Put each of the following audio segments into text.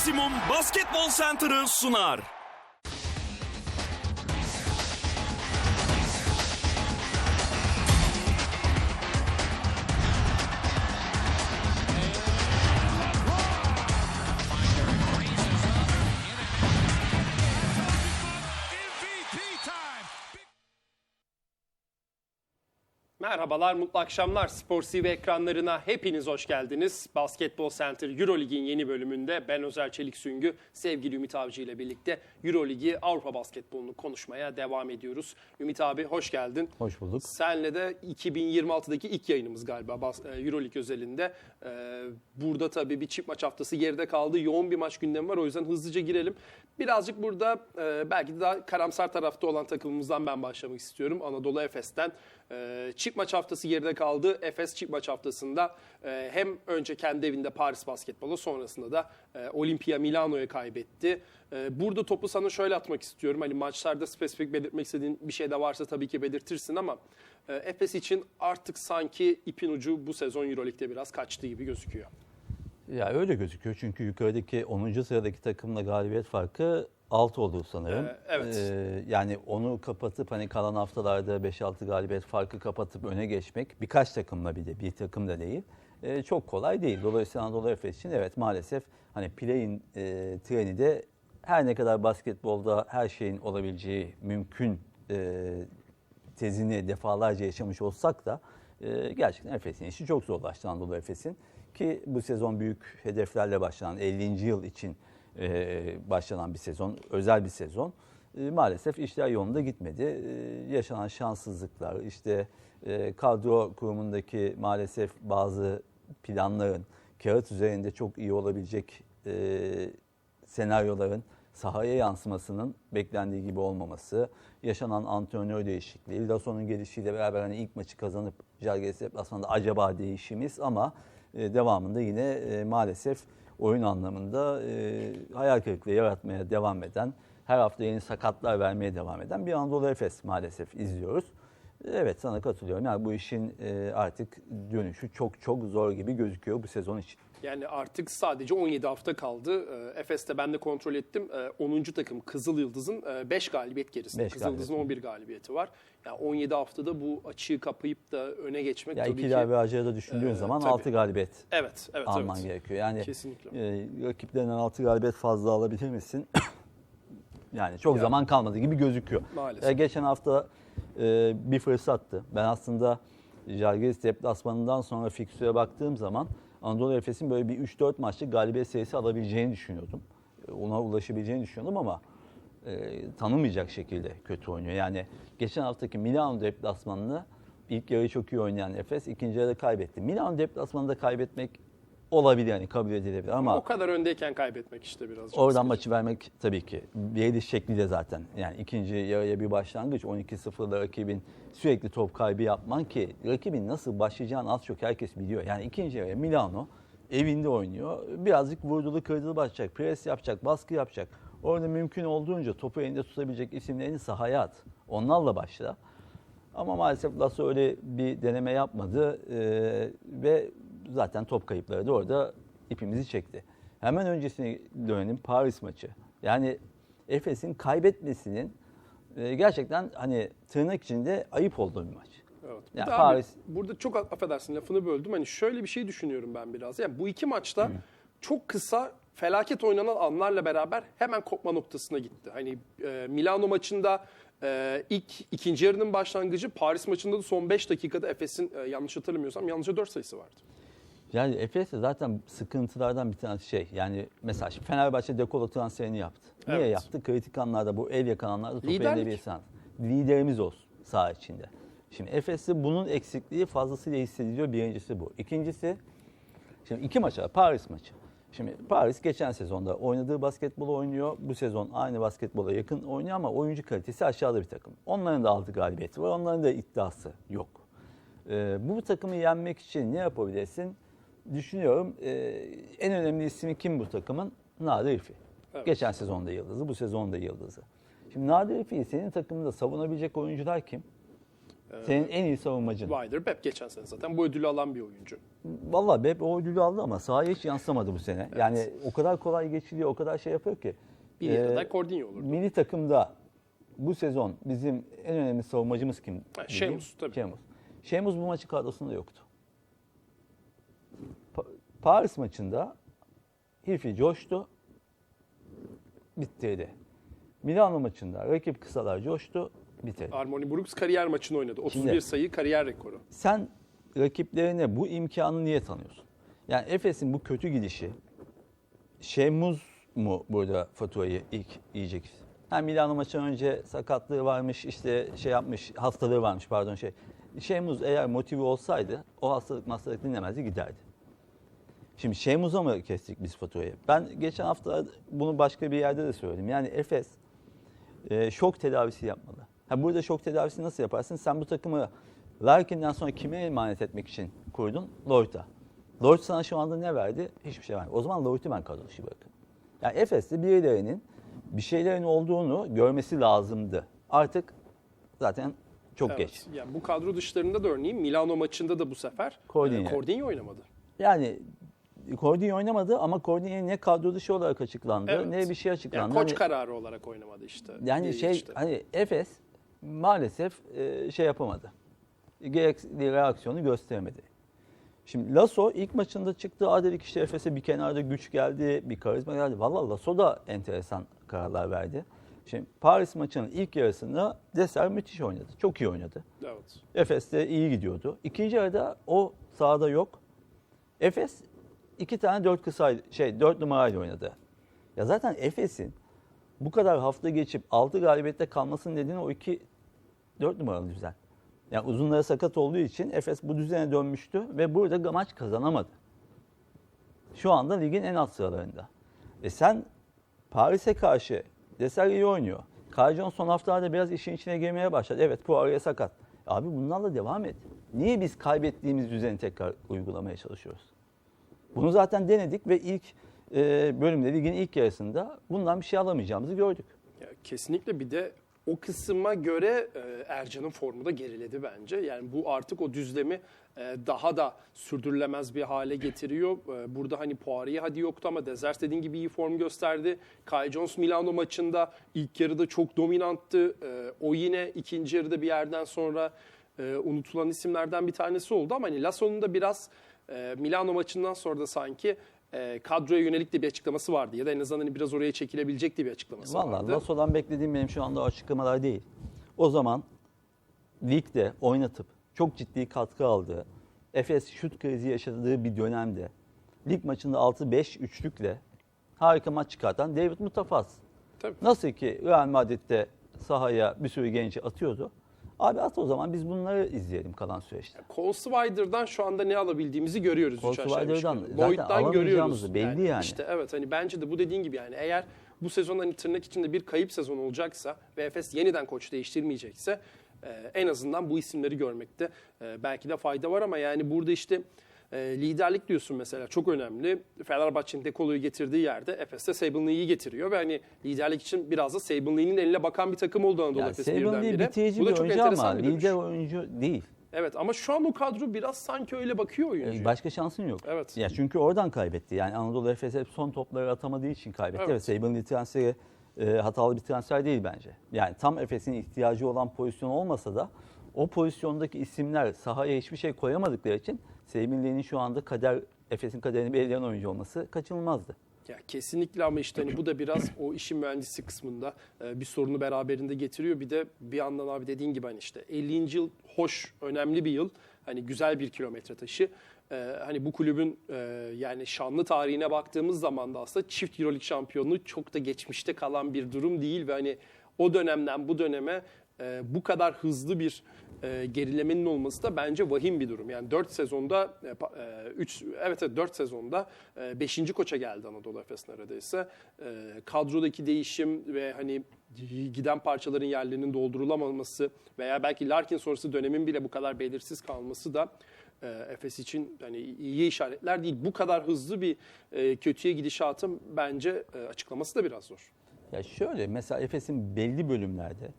Maksimum Basketbol Center'ı sunar. Merhabalar, mutlu akşamlar. Spor TV ekranlarına hepiniz hoş geldiniz. Basketbol Center Eurolig'in yeni bölümünde ben Özer Çelik Süngü, sevgili Ümit Avcı ile birlikte Euroligi Avrupa basketbolunu konuşmaya devam ediyoruz. Ümit abi hoş geldin. Hoş bulduk. Senle de 2026'daki ilk yayınımız galiba e, Euroleague özelinde. Ee, Burada tabii bir çift maç haftası geride kaldı. Yoğun bir maç gündemi var o yüzden hızlıca girelim. Birazcık burada e, belki de daha karamsar tarafta olan takımımızdan ben başlamak istiyorum. Anadolu Efes'ten. E, Çift maç haftası geride kaldı. Efes çift maç haftasında e, hem önce kendi evinde Paris basketbolu sonrasında da e, Olimpia Milano'ya kaybetti. E, Burada topu sana şöyle atmak istiyorum. Hani maçlarda spesifik belirtmek istediğin bir şey de varsa tabii ki belirtirsin ama e, Efes için artık sanki ipin ucu bu sezon Euroleague'de biraz kaçtı gibi gözüküyor. Ya öyle gözüküyor çünkü yukarıdaki 10. sıradaki takımla galibiyet farkı 6 oldu sanırım. Ee, evet. Ee, yani onu kapatıp hani kalan haftalarda 5-6 galibiyet farkı kapatıp öne geçmek birkaç takımla bir de bir takım da değil. ee, çok kolay değil. Dolayısıyla Anadolu Efes için evet maalesef hani play'in e, treni de her ne kadar basketbolda her şeyin olabileceği mümkün e, tezini defalarca yaşamış olsak da e, gerçekten Efes'in işi çok zorlaştı Anadolu Efes'in. Ki bu sezon büyük hedeflerle başlanan 50. yıl için başlanan bir sezon, özel bir sezon. E, maalesef işler yolunda gitmedi. E, yaşanan şanssızlıklar, işte e, kadro kurumundaki maalesef bazı planların kağıt üzerinde çok iyi olabilecek e, senaryoların sahaya yansımasının beklendiği gibi olmaması, yaşanan antrenör değişikliği, Lasso'nun gelişiyle beraber hani ilk maçı kazanıp Jalgiris deplasmanında acaba değişimiz ama e, devamında yine e, maalesef oyun anlamında e, hayal kırıklığı yaratmaya devam eden, her hafta yeni sakatlar vermeye devam eden bir Anadolu Efes maalesef izliyoruz. Evet sana katılıyorum. Yani bu işin e, artık dönüşü çok çok zor gibi gözüküyor bu sezon için. Yani artık sadece 17 hafta kaldı. Ee, Efes'te ben de kontrol ettim. Ee, 10. takım Kızıl Yıldız'ın 5 galibiyet gerisinde. Beş Kızıl Yıldız'ın galibiyet. 11 galibiyeti var. Yani 17 haftada bu açığı kapayıp da öne geçmek Ya tabii iki ki... ilave harcaya da düşündüğün Ee, zaman tabii. 6 galibiyet Evet, evet, alman evet. gerekiyor. Yani Kesinlikle. e, rakiplerinden 6 galibiyet fazla alabilir misin? yani çok Ya. zaman kalmadı gibi gözüküyor. Maalesef. E, geçen hafta e, bir fırsattı. Ben aslında Jalgiris deplasmanından sonra fiksüre baktığım zaman Anadolu Efes'in böyle bir 3-4 maçlık galibiyet sayısı alabileceğini düşünüyordum. E, Ona ulaşabileceğini düşünüyordum ama e, tanımayacak şekilde kötü oynuyor. Yani geçen haftaki Milano deplasmanını ilk yarı çok iyi oynayan Efes ikinci yarıda kaybetti. Milano deplasmanında kaybetmek olabilir yani kabul edilebilir ama O kadar öndeyken kaybetmek işte biraz. Oradan sıkıcı. maçı vermek tabii ki. Veriliş şekli de zaten. Yani ikinci yarıya bir başlangıç 12-0'da rakibin sürekli top kaybı yapman ki rakibin nasıl başlayacağını az çok herkes biliyor. Yani ikinci yarıya Milano evinde oynuyor. Birazcık vurdulu kırdılı başlayacak. Pres yapacak, baskı yapacak. Orada mümkün olduğunca topu elinde tutabilecek isimlerini sahaya at. Onlarla başla. Ama maalesef Lasso öyle bir deneme yapmadı Ee, ve zaten top kayıpları da orada ipimizi çekti. Hemen öncesine dönelim Paris maçı. Yani Efes'in kaybetmesinin e, gerçekten hani tırnak içinde ayıp olduğu bir maç. Evet. Bir Ya de abi, Paris- burada çok affedersin lafını böldüm. Hani şöyle bir şey düşünüyorum ben biraz. Yani bu iki maçta çok kısa felaket oynanan anlarla beraber hemen kopma noktasına gitti. Hani e, Milano maçında e, ilk ikinci yarının başlangıcı Paris maçında da son 5 dakikada Efes'in e, yanlış hatırlamıyorsam yalnızca 4 sayısı vardı. Yani Efes'te zaten sıkıntılardan bir tanesi şey. Yani mesela şimdi Fenerbahçe Dekolo transferini yaptı. Niye Evet. yaptı? Kritik anlarda bu el yakan anlarda topu elinde bir insan. Liderimiz olsun saha içinde. Şimdi Efes'te bunun eksikliği fazlasıyla hissediliyor. Birincisi bu. İkincisi şimdi iki maç var. Paris maçı. Şimdi Paris geçen sezonda oynadığı basketbolu oynuyor. Bu sezon aynı basketbola yakın oynuyor ama oyuncu kalitesi aşağıda bir takım. Onların da aldığı galibiyeti var. Onların da iddiası yok. Ee, bu takımı yenmek için ne yapabilirsin? Düşünüyorum ee, en önemli ismi kim bu takımın? Nadir İlfi. Evet. Geçen sezonda yıldızı, bu sezonda yıldızı. Şimdi Nadir İlfi'yi senin takımında savunabilecek oyuncular kim? Senin en iyi savunmacın. Wilder Pep geçen sene zaten bu ödülü alan bir oyuncu. Valla Bep o ödülü aldı ama sahaya hiç yansımadı bu sene. Yani o kadar kolay geçiliyor, o kadar şey yapıyor ki. Bir yere Ee, kadar Cordinho olur. Milli takımda bu sezon bizim en önemli savunmacımız kim? Şemus, tabii. Şemus. Şemus bu maçı kadrosunda yoktu. Pa- Paris maçında Hilfi coştu, bitirdi. Milano maçında rakip kısalar coştu, bitirdi. Armoni Brooks kariyer maçını oynadı. 31 Şimdi- sayı kariyer rekoru. Sen rakiplerine bu imkanı niye tanıyorsun? Yani Efes'in bu kötü gidişi Şemuz mu burada faturayı ilk yiyecek? Ha Milano maçından önce sakatlığı varmış, işte şey yapmış, hastalığı varmış pardon şey. Şemuz eğer motive olsaydı o hastalık hastalık dinlemezdi giderdi. Şimdi Şemuz'a mı kestik biz faturayı? Ben geçen hafta bunu başka bir yerde de söyledim. Yani Efes e, şok tedavisi yapmalı. Ha, burada şok tedavisi nasıl yaparsın? Sen bu takımı Larkin'den sonra kime emanet etmek için kurdun? Lloyd'a. Lloyd sana şu anda ne verdi? Hiçbir şey vermedi. O zaman Lloyd'u ben kadro dışı bırakırım. Yani Efes'te birilerinin bir şeylerin olduğunu görmesi lazımdı. Artık zaten çok Evet. geç. Yani bu kadro dışlarında da örneğin Milano maçında da bu sefer Cordinho. e, Cordinho oynamadı. Yani Cordinho oynamadı ama Cordinho ne kadro dışı olarak açıklandı Evet. ne bir şey açıklandı. Yani koç Hani- kararı olarak oynamadı işte. Yani şey geçti. hani Efes maalesef e, şey yapamadı. Gerekli reaksiyonu gösteremedi. Şimdi Lasso ilk maçında çıktı. Aa dedik işte Efes'e bir kenarda güç geldi, bir karizma geldi. Valla Lasso da enteresan kararlar verdi. Şimdi Paris maçının ilk yarısında Deser müthiş oynadı. Çok iyi oynadı. Evet. Efes de iyi gidiyordu. İkinci yarıda o sahada yok. Efes iki tane dört kısa şey dört numarayla oynadı. Ya zaten Efes'in bu kadar hafta geçip altı galibiyette kalmasının nedeni o iki dört numaralı düzen. Yani uzunlara sakat olduğu için Efes bu düzene dönmüştü ve burada maç kazanamadı. Şu anda ligin en alt sıralarında. E sen Paris'e karşı Deser iyi oynuyor. Carjon son haftalarda biraz işin içine girmeye başladı. Evet Poirier'e sakat. Abi bunlarla devam et. Niye biz kaybettiğimiz düzeni tekrar uygulamaya çalışıyoruz? Bunu zaten denedik ve ilk e, bölümde ligin ilk yarısında bundan bir şey alamayacağımızı gördük. Ya kesinlikle bir de o kısma göre e, Ercan'ın formu da geriledi bence. Yani bu artık o düzlemi e, daha da sürdürülemez bir hale getiriyor. E, burada hani Poirier hadi yoktu ama Dezers dediğin gibi iyi form gösterdi. Kai Jones Milano maçında ilk yarıda çok dominanttı. E, o yine ikinci yarıda bir yerden sonra e, unutulan isimlerden bir tanesi oldu ama hani Lasso'nun da biraz e, Milano maçından sonra da sanki e, kadroya yönelik de bir açıklaması vardı ya da en azından hani biraz oraya çekilebilecek diye bir açıklaması Vallahi vardı. Lasso'dan beklediğim benim şu anda açıklamalar değil. O zaman ligde oynatıp çok ciddi katkı aldığı, Efes şut krizi yaşadığı bir dönemde lig maçında 6-5 üçlükle harika maç çıkartan David Mutafaz. Tabii. Nasıl ki Real Madrid'de sahaya bir sürü genci atıyordu. Abi at o zaman biz bunları izleyelim kalan süreçte. Cole Swider'dan şu anda ne alabildiğimizi görüyoruz. Cole Swider'dan zaten görüyoruz. belli yani. İşte evet hani bence de bu dediğin gibi yani eğer bu sezon hani tırnak içinde bir kayıp sezon olacaksa ve Efes yeniden koç değiştirmeyecekse e, en azından bu isimleri görmekte e, belki de fayda var ama yani burada işte e, liderlik diyorsun mesela çok önemli. Fenerbahçe'nin Dekolo'yu getirdiği yerde Efes de Saban Lee'yi getiriyor ve hani liderlik için biraz da Saban Lee'nin eline bakan bir takım oldu Anadolu Efes birdenbire. Bu da çok oyuncu ama enteresan bir dönüş. lider oyuncu değil. Evet ama şu an o kadro biraz sanki öyle bakıyor oyuncuya. Başka şansın yok. Evet. Ya çünkü oradan kaybetti. Yani Anadolu Efes hep son topları atamadığı için kaybetti. Evet. Evet. Saban'ın transferi e, hatalı bir transfer değil bence. Yani tam Efes'in ihtiyacı olan pozisyon olmasa da o pozisyondaki isimler sahaya hiçbir şey koyamadıkları için Lee'nin şu anda kader Efes'in kaderini belirleyen oyuncu olması kaçınılmazdı. Ya kesinlikle ama işte hani bu da biraz o işin mühendisi kısmında e, bir sorunu beraberinde getiriyor. Bir de bir yandan abi dediğin gibi hani işte 50. yıl hoş, önemli bir yıl. Hani güzel bir kilometre taşı. E, hani bu kulübün e, yani şanlı tarihine baktığımız zaman da aslında çift Euroleague şampiyonluğu çok da geçmişte kalan bir durum değil ve hani o dönemden bu döneme e, bu kadar hızlı bir e, gerilemenin olması da bence vahim bir durum. Yani 4 sezonda 3 evet evet 4 sezonda 5. koça geldi Anadolu Efes neredeyse. E, kadrodaki değişim ve hani giden parçaların yerlerinin doldurulamaması veya belki Larkin sonrası dönemin bile bu kadar belirsiz kalması da e, Efes için hani iyi işaretler değil. Bu kadar hızlı bir e, kötüye gidişatın bence e, açıklaması da biraz zor. Ya şöyle mesela Efes'in belli bölümlerde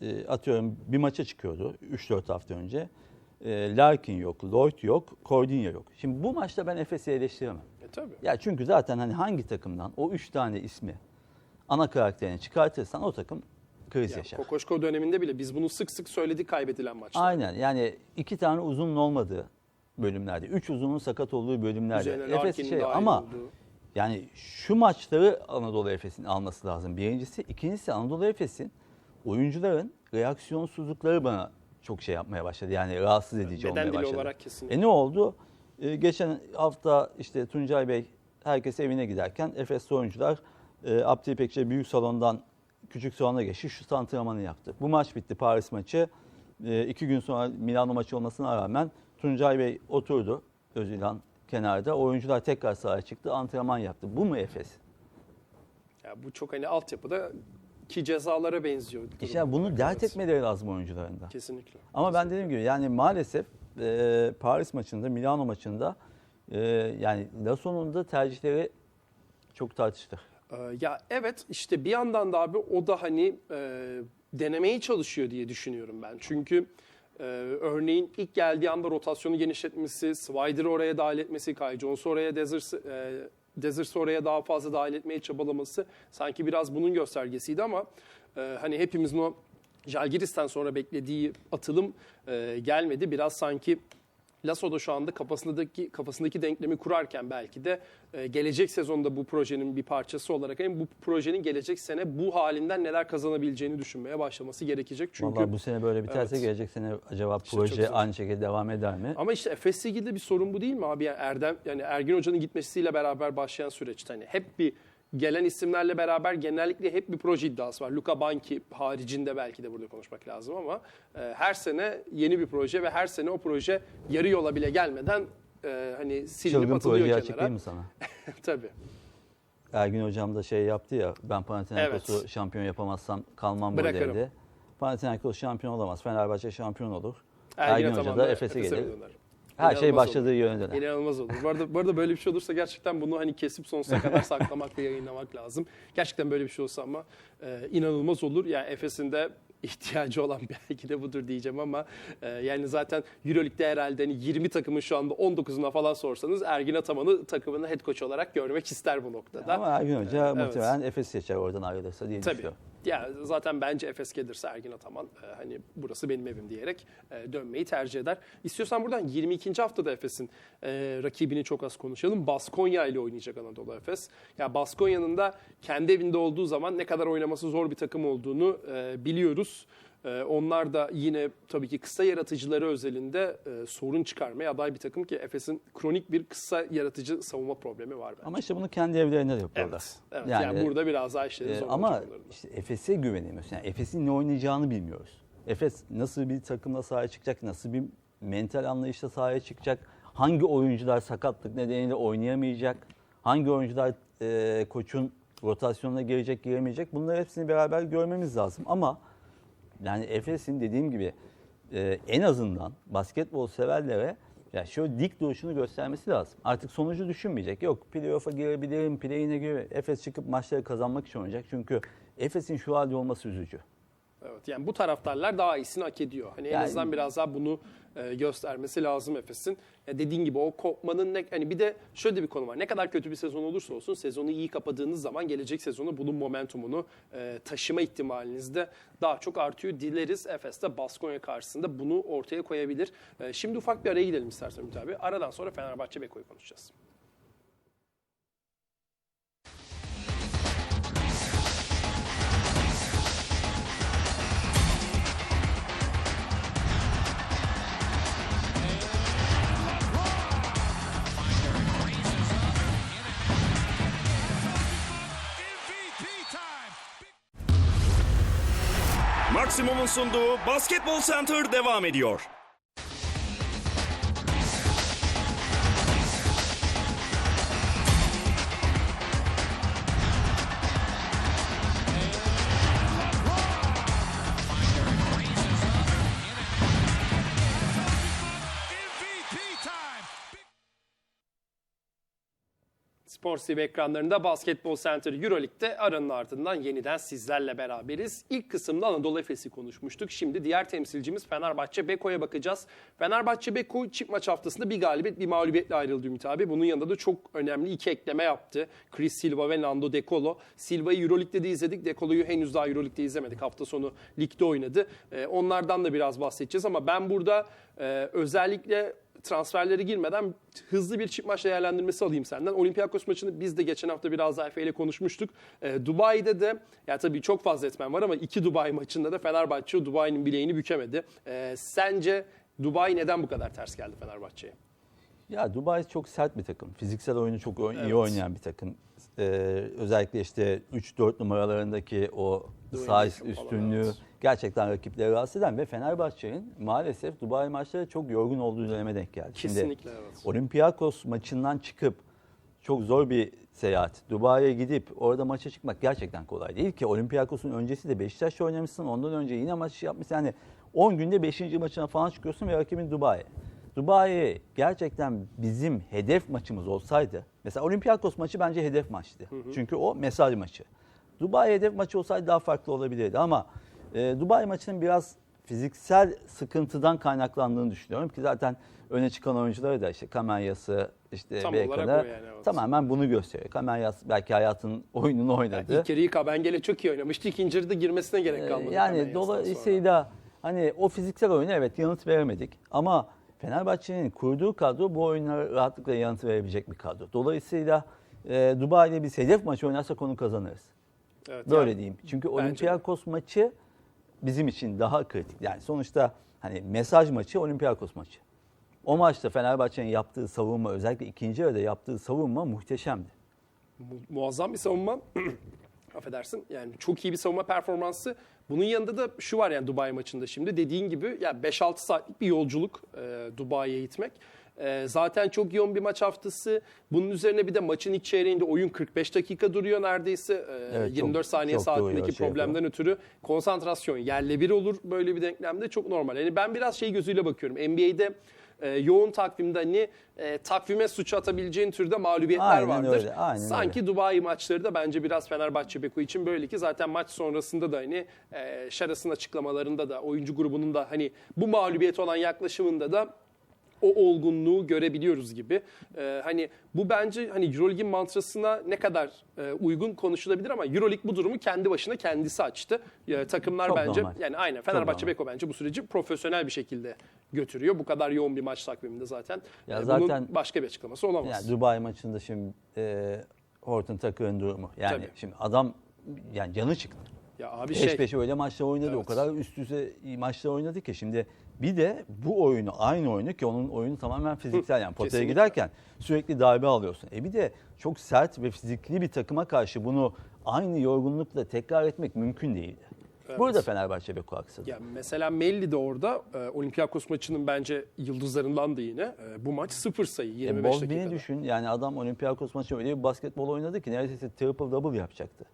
e, atıyorum bir maça çıkıyordu 3-4 hafta önce. E, Larkin yok, Lloyd yok, Cordinha yok. Şimdi bu maçta ben Efes'i eleştiremem. E tabii. Ya çünkü zaten hani hangi takımdan o 3 tane ismi ana karakterini çıkartırsan o takım kriz Yani yaşar. Kokoşko döneminde bile biz bunu sık sık söyledik kaybedilen maçlar. Aynen yani iki tane uzunun olmadığı bölümlerde, üç uzunun sakat olduğu bölümlerde. Üzerine Efes şey ama olduğu. yani şu maçları Anadolu Efes'in alması lazım. Birincisi, ikincisi Anadolu Efes'in oyuncuların reaksiyonsuzlukları bana çok şey yapmaya başladı. Yani rahatsız edici Beden olmaya başladı. olarak kesinlikle. E ne oldu? E, geçen hafta işte Tuncay Bey herkes evine giderken Efes oyuncular e, Abdi İpekçi büyük salondan küçük salona geçti. Şu antrenmanı yaptı. Bu maç bitti Paris maçı. E, iki gün sonra Milano maçı olmasına rağmen Tuncay Bey oturdu Özilhan kenarda. Oyuncular tekrar sahaya çıktı. Antrenman yaptı. Bu mu Efes? Ya bu çok hani altyapıda ki cezalara benziyor. İşte bunu dert etmeleri lazım oyuncularında. Kesinlikle. Ama ben dediğim gibi yani maalesef e, Paris maçında, Milano maçında e, yani Lasson'un da tercihleri çok tartıştı. Ee, Ya evet işte bir yandan da abi o da hani e, denemeye çalışıyor diye düşünüyorum ben. Çünkü e, örneğin ilk geldiği anda rotasyonu genişletmesi, Swider'ı oraya dahil etmesi, Kai Jones'u oraya Dezers'ı e, Dezers'ı oraya daha fazla dahil etmeye çabalaması sanki biraz bunun göstergesiydi ama e, hani hepimizin o Jalgiris'ten sonra beklediği atılım e, gelmedi. Biraz sanki Lasso da şu anda kafasındaki kafasındaki denklemi kurarken belki de e, gelecek sezonda bu projenin bir parçası olarak hem bu projenin gelecek sene bu halinden neler kazanabileceğini düşünmeye başlaması gerekecek. Çünkü Vallahi bu sene böyle biterse Evet. gelecek sene acaba İşte proje aynı şekilde devam eder mi? ama işte Efes'le ilgili de bir sorun bu değil mi abi? Yani Erdem yani Ergin Hoca'nın gitmesiyle beraber başlayan süreçte hani hep bir gelen isimlerle beraber genellikle hep bir proje iddiası var. Luka Banki haricinde belki de burada konuşmak lazım ama e, her sene yeni bir proje ve her sene o proje yarı yola bile gelmeden e, hani silinip Çılgın atılıyor projeyi kenara. açıklayayım mı sana? Tabii. Ergin hocam da şey yaptı ya ben Panathinaikos'u Evet. şampiyon yapamazsam kalmam Bırakırım. buradaydı. Panathinaikos şampiyon olamaz. Fenerbahçe şampiyon olur. Ergin Ergin, Hoca da Efes'e gelir. Her şey başladığı yöne döner. İnanılmaz olur. Bu arada, bu arada böyle bir şey olursa gerçekten bunu hani kesip sonsuza kadar saklamak ve yayınlamak lazım. Gerçekten böyle bir şey olsa ama e, inanılmaz olur. Yani Efes'in de ihtiyacı olan belki de budur diyeceğim ama e, yani zaten Euroleague'de herhalde hani 20 takımın şu anda 19'una falan sorsanız Ergin Ataman'ı takımının head coach olarak görmek ister bu noktada. Ama Ergin Hoca Evet. muhtemelen Efes seçer oradan ayrılırsa diye Tabii. düşünüyorum. Ya zaten bence Efes gelirse Ergin Ataman e, hani burası benim evim diyerek e, dönmeyi tercih eder. İstiyorsan buradan 22. haftada Efes'in e, rakibini çok az konuşalım. Baskonya ile oynayacak Anadolu Efes. Ya Baskonya'nın da kendi evinde olduğu zaman ne kadar oynaması zor bir takım olduğunu e, biliyoruz. E, onlar da yine tabii ki kısa yaratıcıları özelinde e, sorun çıkarmaya aday bir takım ki Efes'in kronik bir kısa yaratıcı savunma problemi var bence. Ama işte bunu kendi evlerinde de yapıyorlar. Evet, evet. Yani, burada biraz daha işleri Ee, zor ama işte Efes'e güvenemiyoruz. Yani Efes'in ne oynayacağını bilmiyoruz. Efes nasıl bir takımla sahaya çıkacak, nasıl bir mental anlayışla sahaya çıkacak, hangi oyuncular sakatlık nedeniyle oynayamayacak, hangi oyuncular e, koçun rotasyonuna girecek, giremeyecek bunları hepsini beraber görmemiz lazım. Ama yani Efes'in dediğim gibi e, en azından basketbol severlere ya şu dik duruşunu göstermesi lazım. Artık sonucu düşünmeyecek. Yok playoff'a girebilirim, play'ine göre Efes çıkıp maçları kazanmak için oynayacak. Çünkü Efes'in şu halde olması üzücü. Evet yani bu taraftarlar daha iyisini hak ediyor. Hani en Yani- azından biraz daha bunu e, göstermesi lazım Efes'in. Ya dediğin gibi o kopmanın ne hani bir de şöyle bir konu var. Ne kadar kötü bir sezon olursa olsun sezonu iyi kapadığınız zaman gelecek sezonu bunun momentumunu e, taşıma ihtimaliniz de daha çok artıyor. Dileriz Efes de Baskonya karşısında bunu ortaya koyabilir. E, şimdi ufak bir araya gidelim istersen Ümit abi. Aradan sonra Fenerbahçe Beko'yu konuşacağız. Sunduğu Basketball Center devam ediyor. Spor TV ekranlarında Basketbol Center Euroleague'de aranın ardından yeniden sizlerle beraberiz. İlk kısımda Anadolu Efes'i konuşmuştuk. Şimdi diğer temsilcimiz Fenerbahçe Beko'ya bakacağız. Fenerbahçe Beko çift maç haftasında bir galibiyet bir mağlubiyetle ayrıldı Ümit abi. Bunun yanında da çok önemli iki ekleme yaptı. Chris Silva ve Nando De Colo. Silva'yı Euroleague'de de izledik. De Colo'yu henüz daha Euroleague'de izlemedik. Hafta sonu ligde oynadı. Ee, onlardan da biraz bahsedeceğiz ama ben burada e, özellikle transferlere girmeden hızlı bir çift maç değerlendirmesi alayım senden. Olympiakos maçını biz de geçen hafta biraz daha Efe ile konuşmuştuk. Ee, Dubai'de de ya tabii çok fazla etmen var ama iki Dubai maçında da Fenerbahçe Dubai'nin bileğini bükemedi. Ee, sence Dubai neden bu kadar ters geldi Fenerbahçe'ye? Ya Dubai çok sert bir takım. Fiziksel oyunu çok oy- Evet. iyi oynayan bir takım. Ee, özellikle işte 3-4 numaralarındaki o size falan, üstünlüğü evet. gerçekten rakipleri rahatsız eden ve Fenerbahçe'nin maalesef Dubai maçları çok yorgun olduğu döneme denk geldi. Şimdi Kesinlikle evet. Olympiakos maçından çıkıp çok zor bir seyahat. Dubai'ye gidip orada maça çıkmak gerçekten kolay değil ki. Olympiakos'un öncesi de Beşiktaş'ta oynamışsın. Ondan önce yine maç yapmışsın. Yani 10 günde 5. maçına falan çıkıyorsun ve rakibin Dubai. Dubai gerçekten bizim hedef maçımız olsaydı. Mesela Olympiakos maçı bence hedef maçtı. Çünkü o mesaj maçı. Dubai hedef maçı olsaydı daha farklı olabilirdi ama e, Dubai maçının biraz fiziksel sıkıntıdan kaynaklandığını düşünüyorum ki zaten öne çıkan oyuncuları da işte Kamanyas'ı işte Tam o yani, tamamen bunu gösteriyor. Kamanyas belki hayatın oyununu oynadı. İlk yarıyı Kabengele çok iyi oynamıştı. İkinci yarıda girmesine gerek kalmadı. Ee, yani Kabengele'den sonra. dolayısıyla hani o fiziksel oyuna evet yanıt veremedik ama Fenerbahçe'nin kurduğu kadro bu oyunlara rahatlıkla yanıt verebilecek bir kadro. Dolayısıyla e, Dubai'de biz hedef maçı oynarsak onu kazanırız. Evet, Böyle yani- diyeyim. Çünkü. Olympiakos maçı bizim için daha kritik. Yani sonuçta hani mesaj maçı Olympiakos maçı. O maçta Fenerbahçe'nin yaptığı savunma özellikle ikinci yarıda yaptığı savunma muhteşemdi. Mu- muazzam bir savunma. Affedersin. Yani çok iyi bir savunma performansı. Bunun yanında da şu var yani Dubai maçında şimdi dediğin gibi ya 5-6 saatlik bir yolculuk e, Dubai'ye gitmek. E, zaten çok yoğun bir maç haftası. Bunun üzerine bir de maçın ilk çeyreğinde oyun 45 dakika duruyor neredeyse. E, Evet, çok- 24 saniye çok saatindeki şey problemden ötürü konsantrasyon yerle bir olur böyle bir denklemde çok normal. Yani ben biraz şey gözüyle bakıyorum. NBA'de e, yoğun takvimde hani e, takvime suç atabileceğin türde mağlubiyetler Aynen vardır. öyle, aynen Sanki Dubai maçları da bence biraz Fenerbahçe Beko için böyle ki zaten maç sonrasında da hani e, Şaras'ın açıklamalarında da oyuncu grubunun da hani bu mağlubiyet olan yaklaşımında da o olgunluğu görebiliyoruz gibi. E, hani bu bence hani EuroLeague'in mantrasına ne kadar e, uygun konuşulabilir ama EuroLeague bu durumu kendi başına kendisi açtı. E, takımlar Çok bence normal. yani aynen Fenerbahçe. Beko bence bu süreci profesyonel bir şekilde götürüyor. Bu kadar yoğun bir maç takviminde zaten. Ya E, zaten- bunun başka bir açıklaması olamaz. Yani Dubai maçında şimdi e, Horton Tucker'ın durumu. Yani Tabii. şimdi adam yani canı çıktı. ya abi Peş şey peşe öyle maçlar oynadı. Evet. O kadar üst üste maçlar oynadı ki şimdi bir de bu oyunu aynı oyunu ki onun oyunu tamamen fiziksel yani potaya kesinlikle. giderken sürekli darbe alıyorsun. E bir de çok sert ve fizikli bir takıma karşı bunu aynı yorgunlukla tekrar etmek mümkün değildi. Evet. Burada Fenerbahçe Beko haksız. Ya mesela Melli de orada e, Olympiakos maçının bence yıldızlarından da yine e, bu maç sıfır sayı 25 E, Bozbin'i dakikada. düşün. Yani adam Olympiakos maçı öyle bir basketbol oynadı ki neredeyse triple double yapacaktı.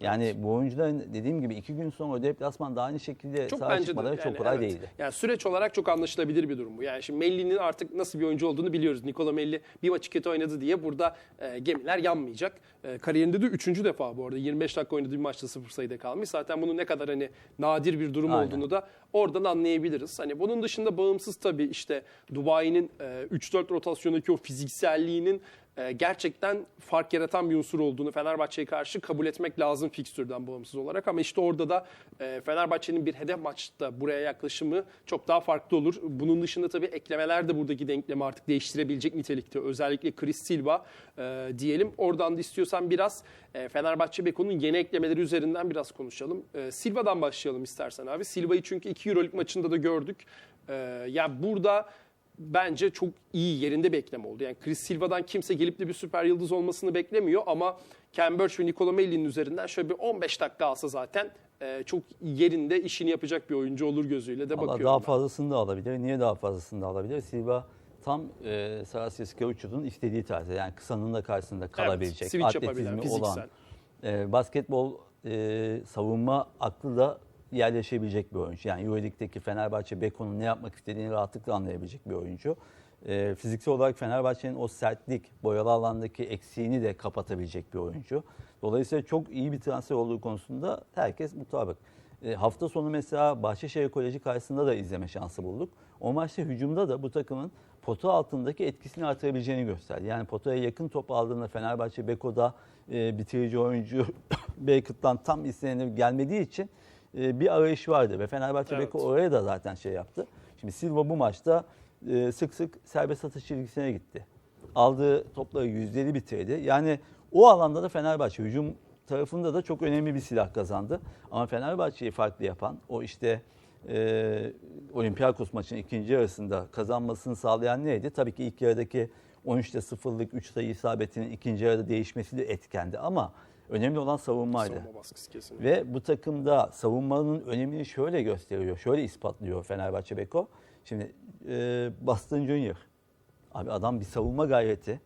Yani bu oyuncuların dediğim gibi iki gün sonra deplasman da aynı şekilde Çok sahaya de çıkmaları yani çok kolay evet. değildi. Yani süreç olarak çok anlaşılabilir bir durum bu. Yani şimdi Melli'nin artık nasıl bir oyuncu olduğunu biliyoruz. Nikola Melli bir maçı kötü oynadı diye burada e, gemiler yanmayacak. E, kariyerinde de üçüncü defa bu arada 25 dakika oynadığı bir maçta sıfır sayıda kalmış. Zaten bunun ne kadar hani nadir bir durum Aynen. olduğunu da oradan anlayabiliriz. Hani bunun dışında bağımsız tabii işte Dubai'nin e, 3-4 rotasyondaki o fizikselliğinin e, gerçekten fark yaratan bir unsur olduğunu Fenerbahçe'ye karşı kabul etmek lazım fikstürden bağımsız olarak. Ama işte orada da e, Fenerbahçe'nin bir hedef maçta buraya yaklaşımı çok daha farklı olur. Bunun dışında tabii eklemeler de buradaki denklemi artık değiştirebilecek nitelikte. Özellikle Chris Silva e, diyelim. Oradan da istiyorsan biraz e, Fenerbahçe Beko'nun yeni eklemeleri üzerinden biraz konuşalım. E, Silva'dan başlayalım istersen abi. Silva'yı çünkü iki Euroleague maçında da gördük. E, yani burada bence çok iyi yerinde bir ekleme oldu. Yani Chris Silva'dan kimse gelip de bir süper yıldız olmasını beklemiyor ama Ken Burch ve Nikola Melli'nin üzerinden şöyle bir 15 dakika alsa zaten e, çok yerinde işini yapacak bir oyuncu olur gözüyle de Valla bakıyorum. daha ben. fazlasını da alabilir. Niye daha fazlasını da alabilir? Silva tam e, Sarasya Skavicio'nun istediği tarzda. Yani kısanın da karşısında kalabilecek. yapabilen, atletizmi olan. fiziksel. E, basketbol e, savunma aklı da yerleşebilecek bir oyuncu. Yani Euroleague'deki Fenerbahçe Beko'nun ne yapmak istediğini rahatlıkla anlayabilecek bir oyuncu. E, fiziksel olarak Fenerbahçe'nin o sertlik, boyalı alandaki eksiğini de kapatabilecek bir oyuncu. Dolayısıyla çok iyi bir transfer olduğu konusunda herkes mutabık. E, hafta sonu mesela Bahçeşehir Koleji karşısında da izleme şansı bulduk. O maçta hücumda da bu takımın pota altındaki etkisini artırabileceğini gösterdi. Yani potaya yakın top aldığında Fenerbahçe Beko'da e, bitirici oyuncu Beckett'tan tam isteneni gelmediği için e, bir arayış vardı ve Fenerbahçe Evet. Beko oraya da zaten şey yaptı. Şimdi Silva bu maçta e, sık sık serbest atış çizgisine gitti. Aldığı topları yüzdeli bitirdi. Yani o alanda da Fenerbahçe hücum tarafında da çok önemli bir silah kazandı. Ama Fenerbahçe'yi farklı yapan o işte e, Olympiakos maçının ikinci yarısında kazanmasını sağlayan neydi? Tabii ki ilk yarıdaki 13'te 0'lık 3 sayı isabetinin ikinci yarıda değişmesi de etkendi ama önemli olan savunmaydı. Savunma baskısı kesin. Ve bu takımda savunmanın önemini şöyle gösteriyor, şöyle ispatlıyor Fenerbahçe Beko. Şimdi e, Boston Junior, abi adam bir savunma gayreti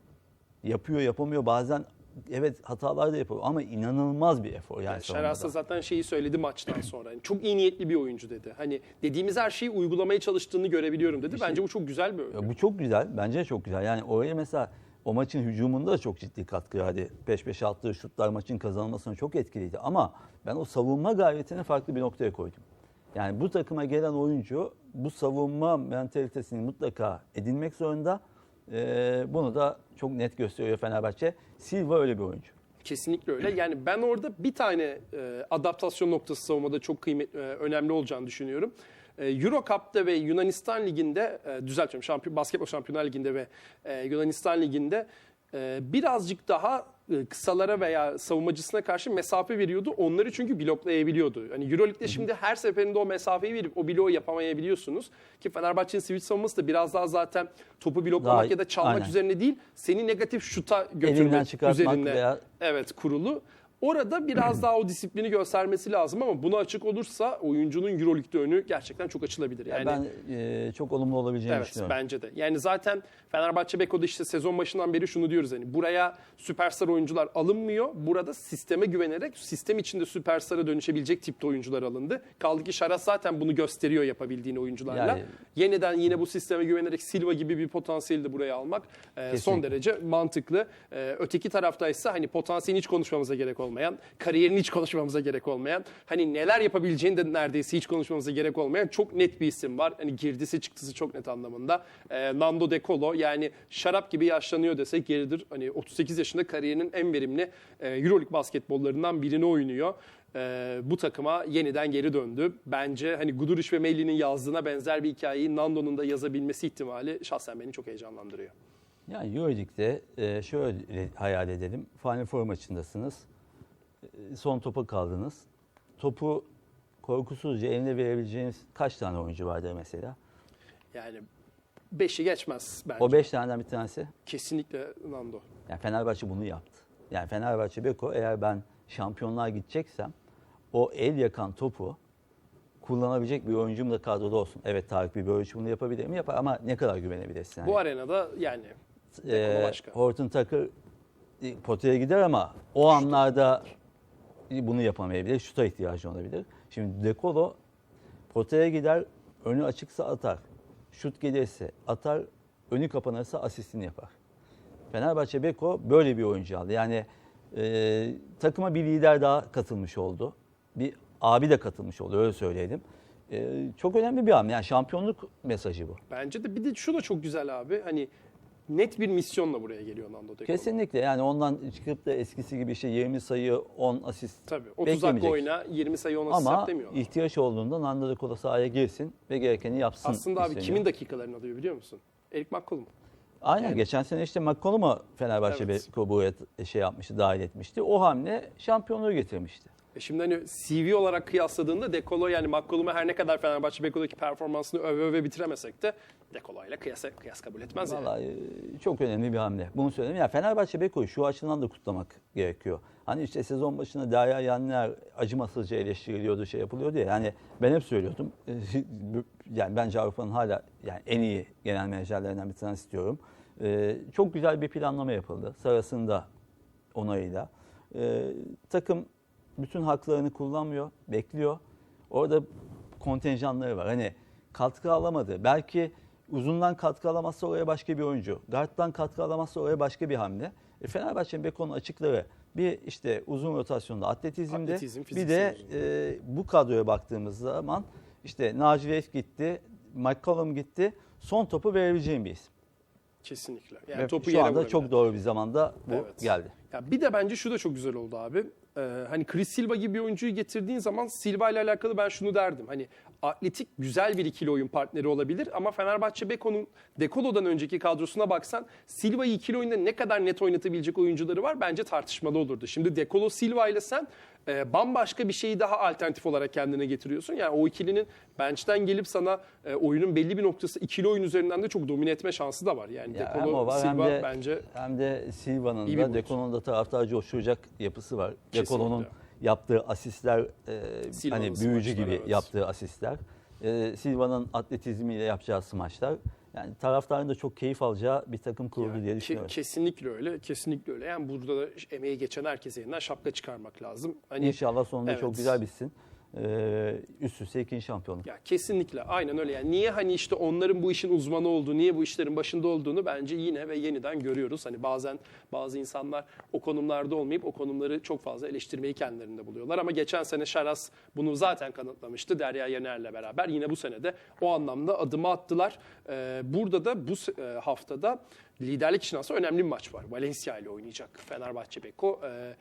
yapıyor yapamıyor bazen evet hatalar da yapıyor ama inanılmaz bir efor yani, Yani savunmada. Şeras da zaten şeyi söyledi maçtan sonra. Yani çok iyi niyetli bir oyuncu dedi. Hani dediğimiz her şeyi uygulamaya çalıştığını görebiliyorum dedi. Bence bu çok güzel bir. Ya bu çok güzel. Bence çok güzel. Yani oraya mesela o maçın hücumunda da çok ciddi katkı verdi. Peş peşe attığı şutlar maçın kazanılmasına çok etkiliydi. Ama ben o savunma gayretini farklı bir noktaya koydum. Yani bu takıma gelen oyuncu bu savunma mentalitesini mutlaka edinmek zorunda. Ee, bunu da çok net gösteriyor Fenerbahçe. Silva öyle bir oyuncu. Kesinlikle öyle. Yani ben orada bir tane e, adaptasyon noktası savunmada çok kıymetli, e, önemli olacağını düşünüyorum. E, Euro Cup'ta ve Yunanistan Ligi'nde, e, düzeltiyorum, şampiyon, basketbol Şampiyonlar Ligi'nde ve e, Yunanistan Ligi'nde birazcık daha kısalara veya savunmacısına karşı mesafe veriyordu. Onları çünkü bloklayabiliyordu. Hani Euroleague'de şimdi her seferinde o mesafeyi verip o bloğu yapamayabiliyorsunuz. Ki Fenerbahçe'nin switch savunması da biraz daha zaten topu bloklamak Daha- ya da çalmak aynen. üzerine değil, seni negatif şuta götürmek üzerine veya- evet kurulu. Orada biraz daha o disiplini göstermesi lazım ama buna açık olursa oyuncunun Euroleague'de önü gerçekten çok açılabilir. Yani ben e, çok olumlu olabileceğini Evet düşünüyorum. bence de. Yani zaten Fenerbahçe Beko'da işte sezon başından beri şunu diyoruz hani buraya süperstar oyuncular alınmıyor. Burada sisteme güvenerek sistem içinde süperstara dönüşebilecek tipte oyuncular alındı. Kaldı ki Şaras zaten bunu gösteriyor yapabildiğini oyuncularla. Yani- Yeniden yine bu sisteme güvenerek Silva gibi bir potansiyeli de buraya almak e, son derece mantıklı. E, öteki taraftaysa hani potansiyelini hiç konuşmamıza gerek olmayan, kariyerini hiç konuşmamıza gerek olmayan, hani neler yapabileceğini de neredeyse hiç konuşmamıza gerek olmayan çok net bir isim var. Hani girdisi çıktısı çok net anlamında. E, Nando De Colo yani şarap gibi yaşlanıyor desek yeridir. Hani 38 yaşında kariyerinin en verimli e, Euroleague basketbollarından birini oynuyor. E, bu takıma yeniden geri döndü. Bence hani Guduric ve Melli'nin yazdığına benzer bir hikayeyi Nando'nun da yazabilmesi ihtimali şahsen beni çok heyecanlandırıyor. Yani Euroleague'de e, şöyle hayal edelim. Final Four maçındasınız. E, Son topa kaldınız. Topu korkusuzca eline verebileceğiniz kaç tane oyuncu vardır mesela? Yani beşi geçmez bence. O beş taneden bir tanesi. Kesinlikle Nando. Yani Fenerbahçe bunu yaptı. Yani Fenerbahçe Beko eğer ben şampiyonluğa gideceksem o el yakan topu kullanabilecek bir oyuncum da kadroda olsun. Evet Tarık Biberovic bunu yapabilir mi? Yapar ama ne kadar güvenebilirsin? Bu Yani? arenada yani Ee, başka. Horton Tucker e, potaya gider ama o anlarda bunu yapamayabilir. Şuta ihtiyacı olabilir. Şimdi Dekolo potaya gider, önü açıksa atar. Şut gelirse atar, önü kapanırsa asistini yapar. Fenerbahçe Beko böyle bir oyuncu aldı. Yani e, takıma bir lider daha katılmış oldu. Bir abi de katılmış oldu öyle söyleyelim. E, çok önemli bir hamle. Yani şampiyonluk mesajı bu. bence de bir de şu da çok güzel abi. Hani net bir misyonla buraya geliyor Nando De Colo. Kesinlikle yani ondan çıkıp da eskisi gibi işte 20 sayı 10 asist Tabii 30 dakika beklemeyecek. oyna 20 sayı 10 asist Ama yap demiyor. ihtiyaç olduğunda Nando De Colo sahaya girsin ve gerekeni yapsın. Aslında abi isteniyor. kimin dakikalarını alıyor biliyor musun? Eric McCollum. Aynen geçen sene işte McCollum'u Fenerbahçe Evet. evet. buraya şey yapmıştı, dahil etmişti. O hamle şampiyonluğu getirmişti. E şimdi hani CV olarak kıyasladığında De Colo yani McCollum'a her ne kadar Fenerbahçe Beko'daki performansını öve öve bitiremesek de De Colo ile kıyas, kıyas kabul etmez yani. E, çok önemli bir hamle. Bunu söyleyeyim. Ya Fenerbahçe Beko'yu şu açıdan da kutlamak gerekiyor. Hani işte sezon başında Derya Yanner acımasızca eleştiriliyordu, şey yapılıyordu ya. Yani ben hep söylüyordum. Yani bence Avrupa'nın hala yani en iyi genel menajerlerinden bir tanesi diyorum. Ee, çok güzel bir planlama yapıldı. Sırasında onayıyla. Ee, takım bütün haklarını kullanmıyor, bekliyor. Orada kontenjanları var. Hani katkı alamadı. Belki Uzundan katkı alamazsa oraya başka bir oyuncu. Guard'dan katkı alamazsa oraya başka bir hamle. E, Fenerbahçe'nin Beko'nun açıkları bir işte uzun rotasyonda atletizmde Atletizm, bir de e, bu kadroya baktığımız zaman işte Naci Reif gitti, McCollum gitti. Son topu verebileceğim bir isim. Kesinlikle. Yani Ve topu şu anda çok doğru bir zamanda bu Evet. geldi. Ya bir de bence şu da çok güzel oldu abi. Ee, hani Chris Silva gibi bir oyuncuyu getirdiğin zaman Silva ile alakalı ben şunu derdim. Hani atletik güzel bir ikili oyun partneri olabilir ama Fenerbahçe Beko'nun Dekolo'dan önceki kadrosuna baksan Silva'yı ikili oyunda ne kadar net oynatabilecek oyuncuları var bence tartışmalı olurdu. Şimdi Dekolo Silva ile sen e, bambaşka bir şeyi daha alternatif olarak kendine getiriyorsun. Yani o ikilinin bench'ten gelip sana e, oyunun belli bir noktası ikili oyun üzerinden de çok domine etme şansı da var. Yani Ya hem Dekolo o var hem Silva de bence hem de Silva'nın da. Deko'nun da taraftar coşturacak yapısı var. Deko'nun yaptığı asistler e, Silva'nın hani büyücü gibi evet. yaptığı asistler. E, Silva'nın atletizmiyle yapacağı smaçlar. Yani taraftarın da çok keyif alacağı bir takım kuruldu Yani diye ke- düşünüyorum. kesinlikle öyle, kesinlikle öyle. Yani burada da emeği geçen herkese elinden şapka çıkarmak lazım. Hani İnşallah sonunda Evet. çok güzel bitsin. E, üst üste ikinci şampiyonluk. ya kesinlikle aynen öyle. Yani niye hani işte onların bu işin uzmanı olduğu, niye bu işlerin başında olduğunu bence yine ve yeniden görüyoruz. Hani bazen bazı insanlar o konumlarda olmayıp o konumları çok fazla eleştirmeyi kendilerinde buluyorlar. Ama geçen sene Şaras bunu zaten kanıtlamıştı Derya Yener'le beraber. Yine bu sene de o anlamda adımı attılar. Ee, burada da bu e, haftada liderlik için aslında önemli bir maç var. Valencia ile oynayacak Fenerbahçe Beko. Ee,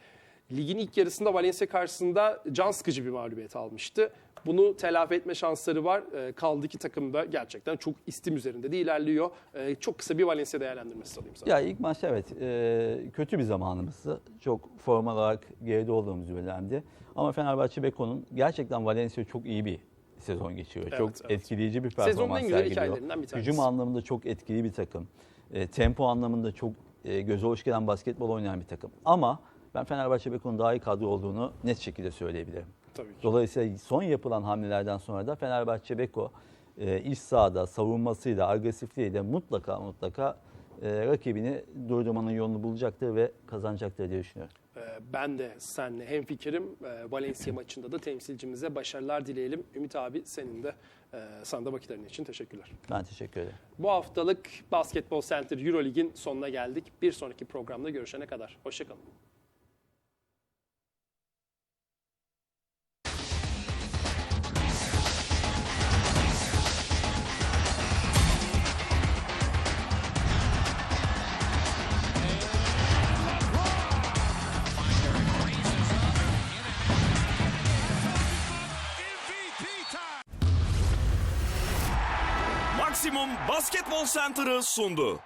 Ligin ilk yarısında Valencia karşısında can sıkıcı bir mağlubiyet almıştı. Bunu telafi etme şansları var. Ee, kaldı ki takım da gerçekten çok istim üzerinde de ilerliyor. Ee, çok kısa bir Valencia değerlendirmesi alayım sana. Ya ilk maç evet e, kötü bir zamanımızdı. Çok formal olarak geride olduğumuz bir dönemdi. Ama Fenerbahçe Beko'nun gerçekten Valencia çok iyi bir sezon geçiriyor. Evet, çok evet. etkileyici bir Sezonun performans en güzel sergiliyor. bir tanesi. Hücum anlamında çok etkili bir takım. E, tempo anlamında çok e, göze hoş gelen basketbol oynayan bir takım. Ama ben Fenerbahçe Beko'nun daha iyi kadro olduğunu net şekilde söyleyebilirim. Tabii ki. Dolayısıyla son yapılan hamlelerden sonra da Fenerbahçe Beko e, iç sahada savunmasıyla, agresifliğiyle mutlaka mutlaka e, rakibini durdurmanın yolunu bulacaktır ve kazanacaktır diye düşünüyorum. Ee, ben de seninle hemfikirim. Ee, Valencia maçında da temsilcimize başarılar dileyelim. Ümit abi senin de e, sana da vakitlerin için teşekkürler. Ben teşekkür ederim. Bu haftalık Basketball Center Eurolig'in sonuna geldik. Bir sonraki programda görüşene kadar. Hoşçakalın. Center'ı sundu.